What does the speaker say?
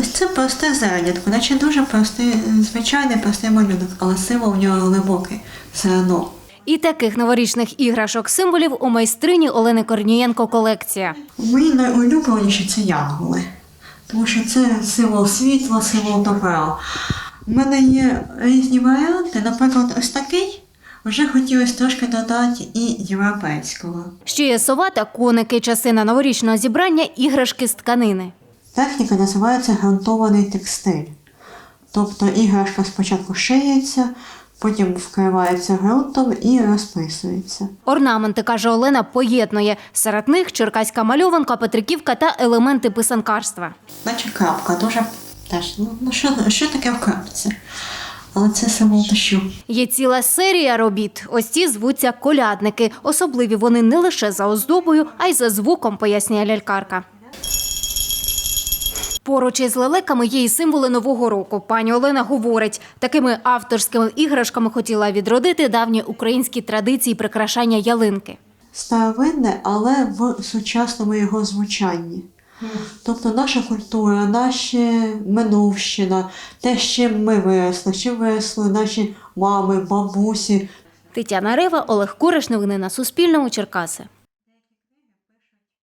Ось це просте зернятко, наче дуже простий, звичайний простий малюнок, але символ в нього глибокий. Зерно. І таких новорічних іграшок символів у майстрині Олени Корнієнко колекція. Мої найулюбленіші це янголи, тому що це символ світла, символ добра. У мене є різні варіанти, наприклад, ось такий. Вже хотілося трошки додати і європейського. Ще є сова та коники, частина новорічного зібрання іграшки з тканини. Техніка називається грунтований текстиль. Тобто іграшка спочатку шиється, потім вкривається ґрунтом і розписується. Орнаменти, каже Олена, поєднує. Серед них черкаська мальованка, петриківка та елементи писанкарства. Наче крапка, дуже теж. Ну, ну що, що таке в крапці? Але це символ дощу. Є ціла серія робіт. Ось ці звуться колядники. Особливі вони не лише за оздобою, а й за звуком, пояснює лялькарка. Поруч із лелеками є і символи нового року. Пані Олена говорить, такими авторськими іграшками хотіла відродити давні українські традиції прикрашання ялинки. Старовинне, але в сучасному його звучанні. Тобто наша культура, наші минувщина, те, з чим ми виросли, чим виросли наші мами, бабусі, Тетяна Рева, Олег Куриш. Новини на Суспільному. Черкаси.